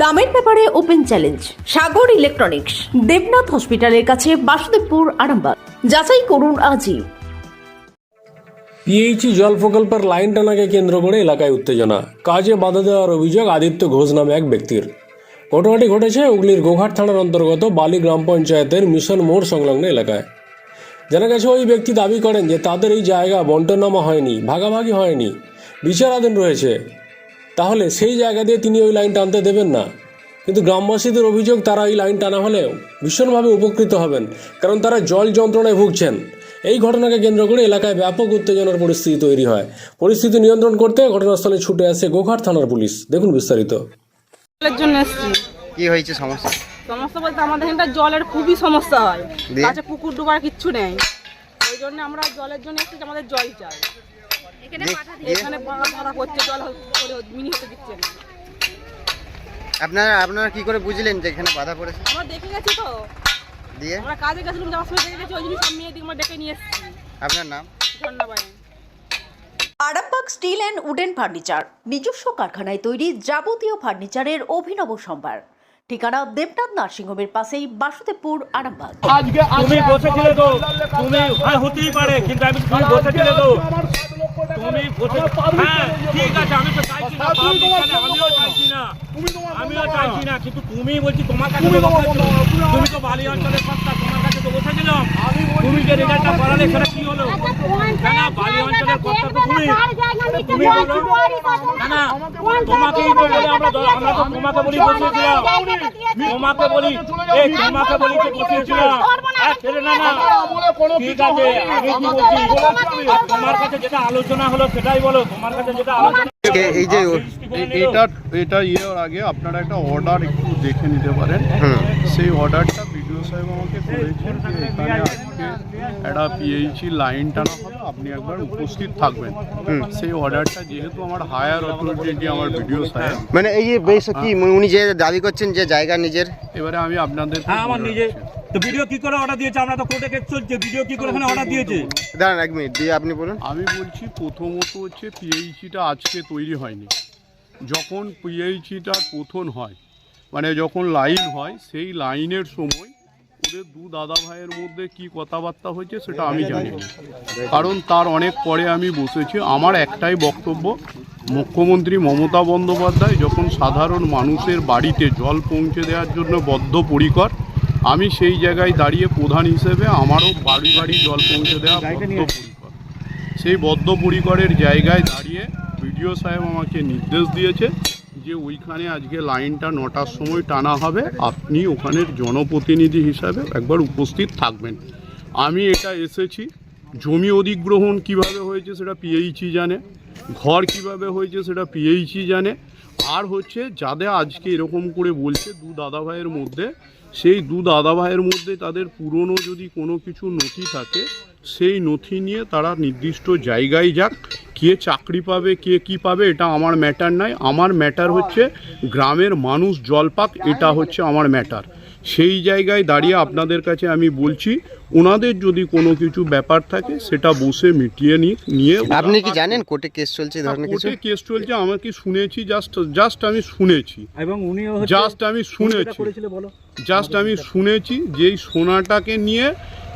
দামের ব্যাপারে open challenge, Sagar electronics, Debnath হসপিটালের কাছে বাসুদেবপুর, আরামবাগ। যাচাই করুন আজই। পিএইচই জল প্রকল্পের লাইন টানাকে কেন্দ্র করে এলাকায় উত্তেজনা। কাজে বাধা দেওয়ার অভিযোগ আদিত্য ঘোষ নামে এক ব্যক্তির। ঘটনাটি ঘটেছে হুগলির গোঘাট থানার অন্তর্গত বালি গ্রাম পঞ্চায়েতের মিশন মোড় সংলগ্ন এলাকায়। জানা গেছে ওই ব্যক্তি দাবি করেন যে তাদের এই জায়গা বন্টনামা হয়নি, ভাগাভাগি হয়নি। বিচারাধীন রয়েছে। তাহলে সেই জায়গা দিয়ে তিনি ওই লাইন টানতে দেবেন না। কিন্তু গ্রামবাসীদের অভিযোগ তারা এই লাইন টানা হলে ভীষণভাবে উপকৃত হবেন কারণ তারা জল যন্ত্রণায় ভুগছেন। এই ঘটনাকে কেন্দ্র করে এলাকায় ব্যাপক উত্তেজনার পরিস্থিতি তৈরি হয়। পরিস্থিতি নিয়ন্ত্রণ করতে ঘটনাস্থলে ছুটে আসে গোঘাট থানার পুলিশ। দেখুন বিস্তারিত। কি হয়েছে সমস্যা? সমস্যা বলতে আমাদের এখানটা জলের খুবই সমস্যা হয়। কাছে পুকুর ডুবার কিচ্ছু নেই। ওই জন্য আমরা জলের জন্য এসেছি আমাদের জল চাই। আপনারা আপনারা কি করে বুঝলেন যে এখানে বাধা পড়েছে? আমরা দেখে গেছি তো। দিয়ে? আমরা কাজে গেছিলাম যাওয়ার সময় দেখে গেছি ওই জন্য সব মেয়ে দিকে আমরা ডেকে নিয়ে এসেছি। আপনার নাম? ধন্যবাদ। Arambagh steel and wooden furniture নিজস্ব কারখানায় তৈরি যাবতীয় ফার্নিচারের অভিনব সম্ভার। ঠিকানা দেবনাথ নার্সিংহোমের পাশেই বাসুদেবপুর আরামবাগ। তুমি বসেছিলে তো। তুমি হ্যাঁ হতেই পারে কিন্তু আমি তুমি বসেছিলে তো। তুমি হ্যাঁ ঠিক আছে আমি তো চাইছি না আমিও চাইছি না। আমিও চাইছি না কিন্তু তুমি বলছি তোমার কাছে তুমি তো বালি অঞ্চলের সত্তা তোমার কাছে তো বসেছিলাম। তুমি যে রেজাল্টটা করালে সেটা কি হলো? না না বালি অঞ্চলের কর্তা তো তুমি তুমি বলো। না না তোমাকেই তো বলে। আমরা আমরা তো তোমাকে বলি বসেছিলাম তোমাকে বলি এই তোমাকে বলি তো বসিয়েছিলাম। এক ছেলে না না ঠিক আছে আমি কি বলছি আর তোমার কাছে যেটা আলোচনা হলো সেটাই বলো তোমার কাছে যেটা আলোচনা কে- এই যে ও- এ- এটা এটা ইয়ের আগে আপনারা একটা অর্ডার একটু দেখে নিতে পারেন হুম। সেই অর্ডারটা বিডিও সাহেব আমাকে করেছেন যে এখানে আজকে একটা পিএইচি লাইন টানা হবে আপনি একবার উপস্থিত থাকবেন সেই অর্ডারটা যেহেতু আমার হায়ার অথরিটি আমার বিডিও সাহেব মানে এই যে বেশ কি উনি যে দাবি করছেন যে জায়গা নিজের এবারে আমি আপনাদের হ্যাঁ আমার নিজে তো ভিডিও কি করে অর্ডার দিয়েছে? আমরা তো কোর্টে কেস চলছে। ভিডিও কি করে এখানে অর্ডার দিয়েছে? দাঁড়ান এক মিনিট দিয়ে আপনি বলুন। আমি বলছি প্রথমত হচ্ছে পিএইচিটা আজকে তৈরি হয়নি। যখন পিএইচিটা প্রথম হয় মানে যখন লাইন হয় সেই লাইনের সময় ওদের দু দাদা ভাইয়ের মধ্যে কি কথাবার্তা হয়েছে সেটা আমি জানি না। কারণ তার অনেক পরে আমি বসেছি। আমার একটাই বক্তব্য মুখ্যমন্ত্রী মমতা বন্দ্যোপাধ্যায় যখন সাধারণ মানুষের বাড়িতে জল পৌঁছে দেওয়ার জন্য বদ্ধপরিকর আমি সেই জায়গায় দাঁড়িয়ে প্রধান হিসেবে আমারও বাড়ি বাড়ি জল পৌঁছে দেওয়া বদ্ধপরিকর। সেই বদ্ধপরিকরের জায়গায় দাঁড়িয়ে বিডিও সাহেব আমাকে নির্দেশ দিয়েছে যে ওইখানে আজকে লাইনটা নটার সময় টানা হবে। আপনি ওখানের জনপ্রতিনিধি হিসাবে একবার উপস্থিত থাকবেন। আমি এটা এসেছি। জমি অধিগ্রহণ কীভাবে হয়েছে সেটা পিএইচই জানে। ঘর কীভাবে হয়েছে সেটা পিএইচই জানে। আর হচ্ছে যাদের আজকে এরকম করে বলছে দু দাদা ভাইয়ের মধ্যে সেই দু দাদা ভাইয়ের মধ্যে তাদের পুরনো যদি কোনো কিছু নথি থাকে, সেই নথি নিয়ে তারা নির্দিষ্ট জায়গায় যাক, কে চাকরি পাবে, কে কি পাবে, এটা আমার ম্যাটার নয় আমার ম্যাটার হচ্ছে গ্রামের মানুষ জল পাক, এটা হচ্ছে আমার ম্যাটার সেই জায়গায় দাঁড়িয়ে আপনাদের কাছে আমি বলছি ওনাদের যদি কোনো কিছু ব্যাপার থাকে সেটা বসে মিটিয়ে নি- নিয়ে আপনি কি জানেন কোর্টে কেস চলছে ধরনের কিছু? কোর্টে কেস চলছে আমার কি শুনেছি জাস্ট জাস্ট আমি শুনেছি। এবং উনিও জাস্ট আমি শুনেছি। জাস্ট আমি শুনেছি যেই সোনাটাকে নিয়ে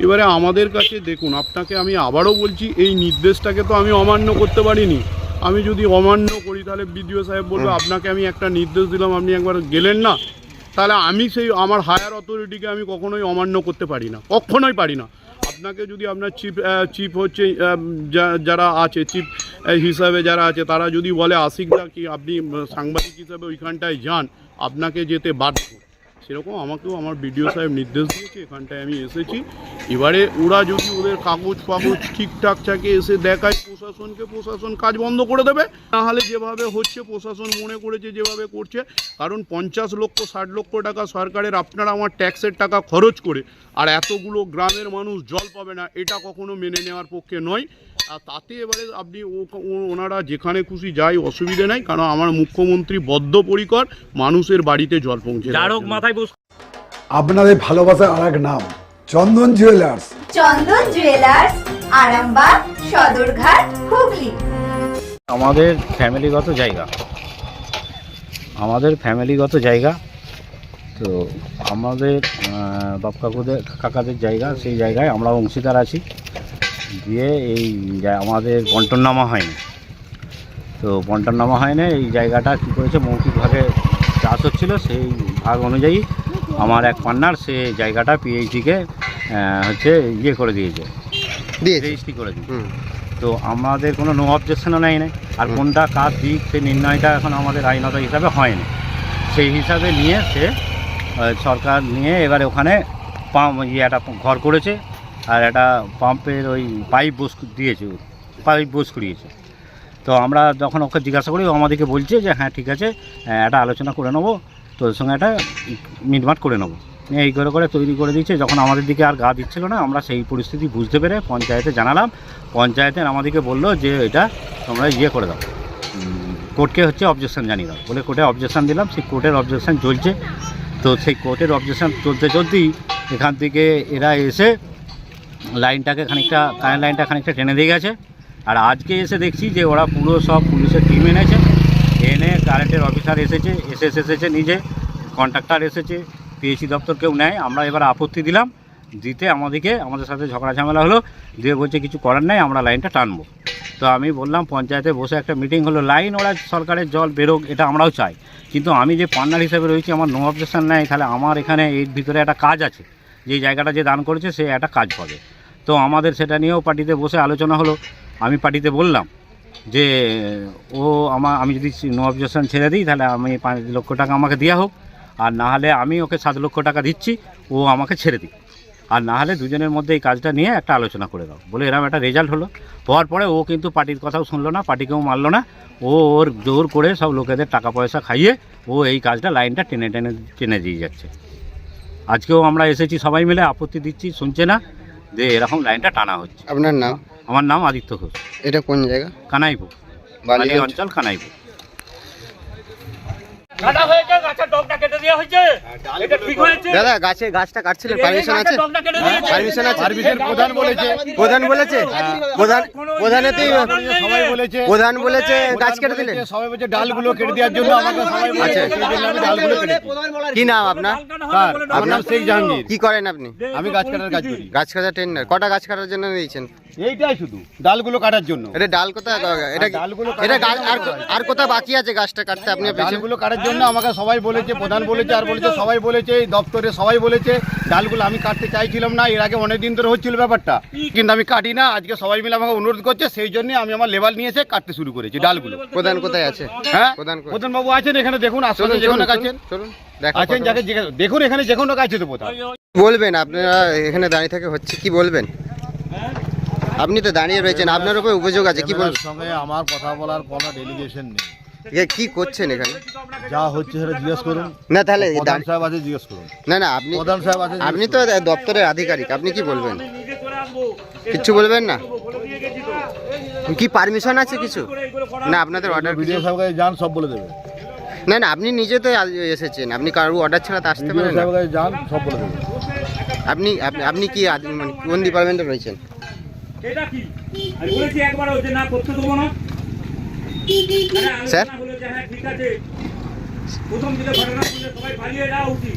এবারে আমাদের কাছে দেখুন আপনাকে আমি আবারও বলছি এই নির্দেশটাকে তো আমি অমান্য করতে পারিনি। আমি যদি অমান্য করি তাহলে বিডিও সাহেব বলবে আপনাকে আমি একটা নির্দেশ দিলাম আপনি একবার গেলেন না তাহলে আমি সেই আমার হায়ার অথরিটিকে আমি কখনোই অমান্য করতে পারি না, কখনোই পারি না। আপনাকে যদি আপনার চিফ চিফ হচ্ছে যারা আছে চিফ হিসাবে যারা আছে, তারা যদি বলে আশিকদা কি আপনি সাংবাদিক হিসাবে ওইখানটায় যান, আপনাকে যেতে বাধ্য সেরকম আমাকেও আমার বিডিও সাহেব নির্দেশ দিয়েছে, এখানটায় আমি এসেছি। এবারে ওরা যদি ওদের কাগজ ফাগজ ঠিকঠাক থাকে, এসে দেখায় প্রশাসনকে, প্রশাসন কাজ বন্ধ করে দেবে। নাহলে যেভাবে হচ্ছে, প্রশাসন মনে করেছে যেভাবে করছে, কারণ পঞ্চাশ লক্ষ, ষাট লক্ষ টাকা সরকারের, আপনারা আমার ট্যাক্সের টাকা খরচ করে, আর এতগুলো গ্রামের মানুষ জল পাবে না, এটা কখনো মেনে নেওয়ার পক্ষে নয়। আর তাতে এবারে আপনি ওনারা যেখানে খুশি যাই অসুবিধে নাই কারণ আমার মুখ্যমন্ত্রী বদ্ধপরিকর মানুষের বাড়িতে জল পৌঁছে দেওয়ার যার হোক মাথায় বস আপনাদের ভালোবাসার আর এক নাম চন্দন জুয়েলার্স। চন্দন জুয়েলার্স আরামবাগ সদরঘাট হুগলি। আমাদের ফ্যামিলিগত জায়গা। আমাদের ফ্যামিলিগত জায়গা তো আমাদের বাপ কাকুদের কাকাদের জায়গা সেই জায়গায় আমরা অংশীদার আছি। দিয়ে এই আমাদের বন্টননামা হয়নি। তো বন্টননামা হয়নি এই জায়গাটা কী করেছে মৌখিকভাবে চাষ হচ্ছিল সেই ভাগ অনুযায়ী আমার এক পান্নার সে জায়গাটা পিএইচডিকে হচ্ছে ইয়ে করে দিয়েছে। রেজিস্ট্রি করে দিয়েছে। তো আমাদের কোনো নো অবজেকশনও নেই নাই আর কোনটা কার দিক সে নির্ণয়টা এখন আমাদের আইনত হিসাবে হয়নি। সেই হিসাবে নিয়ে সে সরকার নিয়ে এবারে ওখানে পাম্প ইয়ে একটা ঘর করেছে। আর একটা পাম্পের ওই পাইপ বোস দিয়েছে, পাইপ বোস করিয়েছে। তো আমরা যখন ওকে জিজ্ঞাসা করি, ও আমাদেরকে বলছে যে হ্যাঁ ঠিক আছে একটা আলোচনা করে নেব, তোর সঙ্গে একটা মিটমাট করে নেব। এই করে করে তৈরি করে দিচ্ছে যখন আমাদের দিকে আর গা দিচ্ছিল না, আমরা সেই পরিস্থিতি বুঝতে পেরে পঞ্চায়েতে জানালাম। পঞ্চায়েতের আমাদেরকে বলল যে, এটা তোমরা ইয়ে করে দাও। কোর্টকে হচ্ছে অবজেকশন জানিয়ে দাও। বলে কোর্টে অবজেকশন দিলাম, সেই কোর্টের অবজেকশন চলছে। তো সেই কোর্টের অবজেকশন চলতে চলতেই এখান থেকে এরা এসে লাইনটাকে খানিকটা, কারেন্ট লাইনটা খানিকটা টেনে দিয়ে গেছে। আর আজকে এসে দেখছি যে ওরা পুরো সব পুলিশের টিম এনেছে। এনে কারেন্টের অফিসার এসেছে, এসে এসেছে নিজে। কন্ট্রাক্টর এসেছে পিএইচি দপ্তর কেউ নেয়। আমরা এবার আপত্তি দিলাম। দিতে আমাদেরকে, আমাদের সাথে ঝগড়া ঝামেলা হলো। দিয়ে বলছে, কিছু করার নেই, আমরা লাইনটা টানবো। তো আমি বললাম, পঞ্চায়েতে বসে একটা মিটিং হলো। লাইন ওরা সরকারের জল বেরোক, এটা আমরাও চাই। কিন্তু আমি যে পার্টনার হিসেবে রয়েছি, আমার নো অবজেকশন নেই। তাহলে আমার এখানে এর ভিতরে একটা কাজ আছে। যে জায়গাটা যে দান করেছে, সে একটা কাজ পাবে। তো আমাদের সেটা নিয়েও পার্টিতে বসে আলোচনা হলো। আমি পার্টিতে বললাম যে, ও আমার আমি যদি নো অবজেকশন ছেড়ে দিই, তাহলে আমি পাঁচ লক্ষ টাকা আমাকে দেওয়া হোক। আর না হলে আমি ওকে সাত লক্ষ টাকা দিচ্ছি, ও আমাকে ছেড়ে দিই আর না হলে দুজনের মধ্যে এই কাজটা নিয়ে একটা আলোচনা করে দাও। বলে এরকম একটা রেজাল্ট হলো। হওয়ার পরে ও কিন্তু পার্টির কথাও শুনলো না, পার্টিকেও মানলো না। ও ওর জোর করে সব লোকেদের টাকা পয়সা খাইয়ে ও এই কাজটা লাইনটা টেনে টেনে টেনে দিয়ে যাচ্ছে। আজকেও আমরা এসেছি সবাই মিলে আপত্তি দিচ্ছি শুনছে না যে এরকম লাইনটা টানা হচ্ছে। আপনার নাম? আমার নাম আদিত্য ঘোষ। এটা কোন জায়গা? কানাইপুর। বালি অঞ্চল কানাইপুর। কাটা হয়েছে গাছের ডগটা কেটে দেওয়া হয়েছে। এটা ঠিক হয়েছে? দাদা গাছে গাছটা কাটছিলেন পারমিশন আছে? কেটে পারমিশন আছে। পারমিশন প্রধান বলেছে। প্রধান বলেছে? প্রধান প্রধানেতেই সবাই বলেছে। প্রধান বলেছে গাছ কেটে দিলেন। সবাই বলছে ডালগুলো কেটে দেওয়ার জন্য আমাকে সবাই বলেছে। আচ্ছা। আমি ডালগুলো কেটেছি কি নাম আপনার? নাম শেখ জাহাঙ্গীর। কি করেন আপনি? আমি গাছ কাটার কাজ করি। গাছ কাটা টেন্ডার কটা গাছ কাটার জন্য দিয়েছেন এইটাই শুধু ডালগুলো কাটার জন্য। এটা ডাল কোথায় এটা ডালগুলো এটা আর কোথায় বাকি আছে গাছটা কাটতে? আপনি ডালগুলো কাটার জন্য আমাকে সবাই বলেছে প্রধান বলেছে আর বলেছে সবাই বলেছে এই দপ্তরে সবাই বলেছে ডালগুলো আমি কাটতে চাইছিলাম না এর আগে অনেক দিন ধরে হচ্ছিল ব্যাপারটা। কিন্তু আমি কাটি না আজকে সবাই মিলে আমাকে অনুরোধ করছে সেই জন্য আমি আমার লেবার নিয়ে এসে কাটতে শুরু করেছি ডালগুলো। প্রধান কোথায় আছে? হ্যাঁ? প্রধান? প্রধান বাবু আছেন এখানে দেখুন চলুন আশপাশে যে কোনো চলুন আছেন চলুন আছেন যাকে দেখুন এখানে যে কোনো কাছে তো প্রধান বলবেন আপনারা এখানে দাঁড়িয়ে থেকে হচ্ছে কি বলবেন? আপনি তো দাঁড়িয়ে রয়েছেন আপনার উপর অভিযোগ আছে কি বলবেন? সঙ্গে আমার কথা বলার কোনো ডেলিগেশন নেই। এ, কি করছেন এখানে? যা হচ্ছে সেটা জিজ্ঞেস করুন। না তাহলে প্রধান সাহেব আছে জিজ্ঞেস করুন। না না আপনি প্রধান সাহেব আছে আপনি তো দপ্তরের আধিকারিক আপনি কি বলবেন? কিচ্ছু বলবেন না? কি পারমিশন আছে কিছু? না আপনাদের অর্ডার ভিডিও সাহেবকে যান সব বলে দেবে। না না আপনি নিজে তো এসেছেন আপনি কারও অর্ডার ছাড়া তো আসতে পারেন না। যান সব বলে দেবে। আপনি আপনি- কি মানে কোন ডিপার্টমেন্টে রয়েছেন? এটা কি? আমি বলেছি একবার যে না করতে দেবো না। স্যার? বলেছে হ্যাঁ ঠিক আছে। প্রথম দিকে ঘটনা বলে সবাই পালিয়ে যাওয়া উচিত